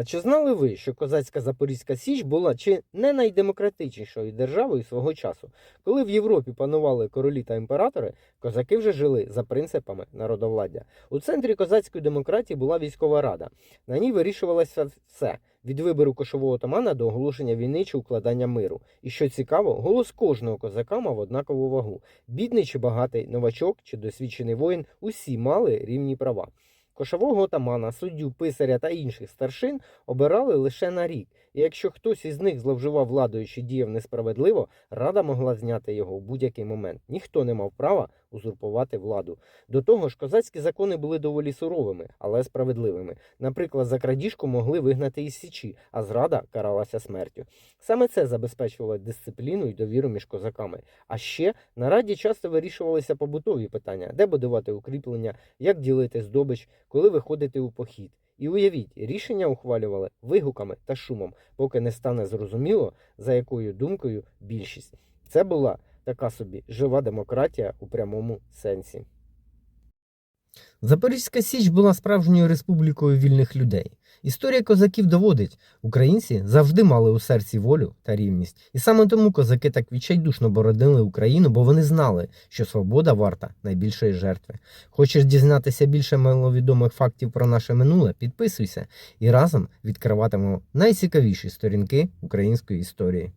А чи знали ви, що козацька Запорізька Січ була чи не найдемократичнішою державою свого часу? Коли в Європі панували королі та імператори, козаки вже жили за принципами народовладдя. У центрі козацької демократії була військова рада. На ній вирішувалося все від вибору кошового отамана до оголошення війни чи укладання миру. І що цікаво, голос кожного козака мав однакову вагу. Бідний чи багатий, новачок чи досвідчений воїн усі мали рівні права. Кошового отамана, суддю, писаря та інших старшин обирали лише на рік, і якщо хтось із них зловживав владою чи діяв несправедливо, рада могла зняти його в будь-який момент. Ніхто не мав права узурпувати владу. До того ж, козацькі закони були доволі суровими, але справедливими. Наприклад, за крадіжку могли вигнати із січі, а зрада каралася смертю. Саме це забезпечувало дисципліну і довіру між козаками. А ще на раді часто вирішувалися побутові питання, де будувати укріплення, як ділити здобич, коли виходити у похід. І уявіть, рішення ухвалювали вигуками та шумом, поки не стане зрозуміло, за якою думкою більшість. Це була така собі жива демократія у прямому сенсі. Запорізька Січ була справжньою республікою вільних людей. Історія козаків доводить, українці завжди мали у серці волю та рівність. І саме тому козаки так відчайдушно боронили Україну, бо вони знали, що свобода варта найбільшої жертви. Хочеш дізнатися більше маловідомих фактів про наше минуле? Підписуйся і разом відкриватимемо найцікавіші сторінки української історії.